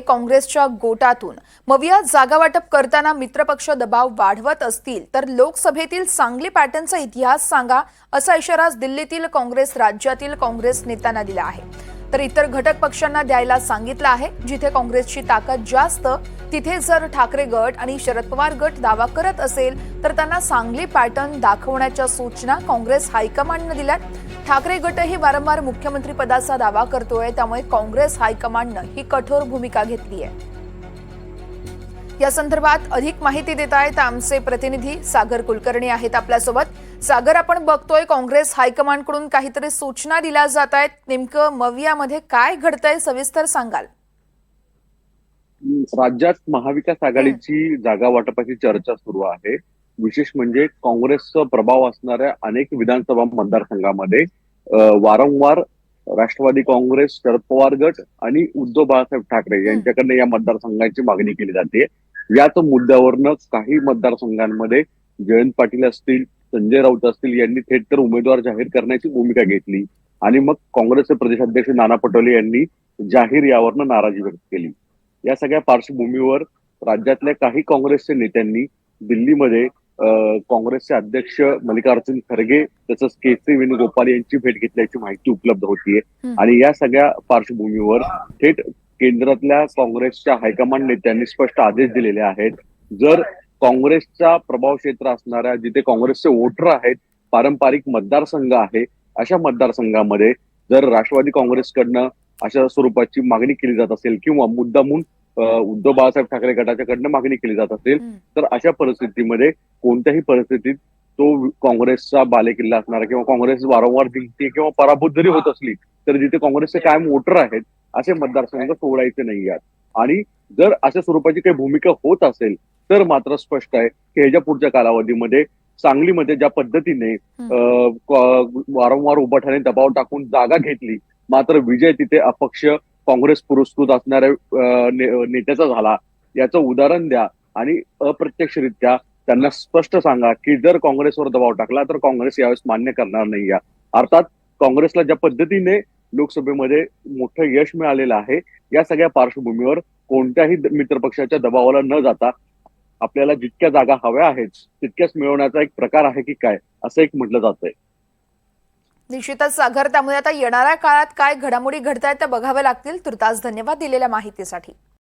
काँग्रेसच्या गोटातून. मविया जागा वाटप करताना मित्रपक्ष दबाव वाढवत असतील तर लोकसभेतील सांगली पॅटर्नचा इतिहास सांगा असा इशारा दिल्लीतील काँग्रेस राज्यातील काँग्रेस नेत्यांना दिला आहे. तर इतर घटक पक्षांना द्यायला सांगितलं आहे जिथे काँग्रेसची ताकद जास्त तिथे जर ठाकरे गट आणि शरद पवार गट दावा करत असेल तर त्यांना सांगली पॅटर्न दाखवण्याच्या सूचना काँग्रेस हायकमांडनं दिल्यात. ठाकरे गटही वारंवार मुख्यमंत्री पदाचा दावा करतोय त्यामुळे काँग्रेस हायकमांडनं ही कठोर भूमिका घेतली आहे. या संदर्भात अधिक माहिती देत आहेत आमचे प्रतिनिधी सागर कुलकर्णी आहेत आपल्यासोबत. सागर आपण बघतोय काँग्रेस हायकमांडकडून काहीतरी सूचना दिल्या जात आहेत नेमकं मवियामध्ये काय घडतंय सविस्तर सांगाल. राज्यात महाविकास आघाडीची जागा वाटपाची चर्चा सुरू आहे. विशेष म्हणजे काँग्रेसचा प्रभाव असणाऱ्या अनेक विधानसभा मतदारसंघामध्ये वारंवार राष्ट्रवादी काँग्रेस शरद पवार गट आणि उद्धव बाळासाहेब ठाकरे यांच्याकडनं या मतदारसंघाची मागणी केली जाते. याच मुद्द्यावरनं काही मतदारसंघांमध्ये जयंत पाटील असतील संजय राऊत असतील यांनी थेट तर उमेदवार जाहीर करण्याची भूमिका घेतली आणि मग काँग्रेसचे प्रदेशाध्यक्ष नाना पटोले यांनी जाहीर यावरनं नाराजी व्यक्त केली. या सगळ्या पार्श्वभूमीवर राज्यातल्या काही काँग्रेसच्या नेत्यांनी दिल्लीमध्ये काँग्रेसचे अध्यक्ष मल्लिकार्जुन खरगे तसंच केसरी वेणुगोपाल यांची भेट घेतल्याची माहिती उपलब्ध होतीये. आणि या सगळ्या पार्श्वभूमीवर थेट केंद्रातल्या काँग्रेसच्या हायकमांड नेत्यांनी स्पष्ट आदेश दिलेले आहेत जर काँग्रेसचा प्रभाव क्षेत्र असणाऱ्या जिथे काँग्रेसचे वोटर आहेत पारंपरिक मतदारसंघ आहे अशा मतदारसंघामध्ये जर राष्ट्रवादी काँग्रेसकडनं अशा स्वरूपाची मागणी केली जात असेल किंवा मुद्दामून उद्धव बाळासाहेब ठाकरे गटाच्याकडनं मागणी केली जात असेल. तर अशा परिस्थितीमध्ये कोणत्याही परिस्थितीत तो काँग्रेसचा बालेकिल्ला असणारा किंवा काँग्रेस वारंवार जिंकते किंवा पराभूत जरी होत असली तर जिथे काँग्रेसचे कायम वोटर आहेत असे मतदारसंघ सोडायचे नाही आहेत आणि जर अशा स्वरूपाची काही भूमिका होत असेल तर मात्र स्पष्ट आहे की ह्याच्या पुढच्या कालावधीमध्ये सांगलीमध्ये ज्या पद्धतीने वारंवार उभाठाने दबाव टाकून जागा घेतली मात्र विजय तिथे अपक्ष काँग्रेस पुरस्कृत असणाऱ्या नेत्याचा झाला. याचं उदाहरण द्या आणि अप्रत्यक्षरित्या त्यांना स्पष्ट सांगा की जर काँग्रेसवर दबाव टाकला तर काँग्रेस यावेळेस मान्य करणार नाही या. अर्थात काँग्रेसला ज्या पद्धतीने लोकसभेमध्ये मोठं यश मिळालेलं आहे या सगळ्या पार्श्वभूमीवर कोणत्याही मित्रपक्षाच्या दबावाला न जाता आपल्याला जितक्या जागा हव्या आहेत तितक्याच मिळवण्याचा एक प्रकार आहे की काय असं एक म्हटलं जातंय. निश्चितच सागर त्यामुळे आता येणाऱ्या काळात काय घडामोडी घडतायत त्या बघाव्या लागतील. तुर्तास धन्यवाद दिलेल्या माहितीसाठी.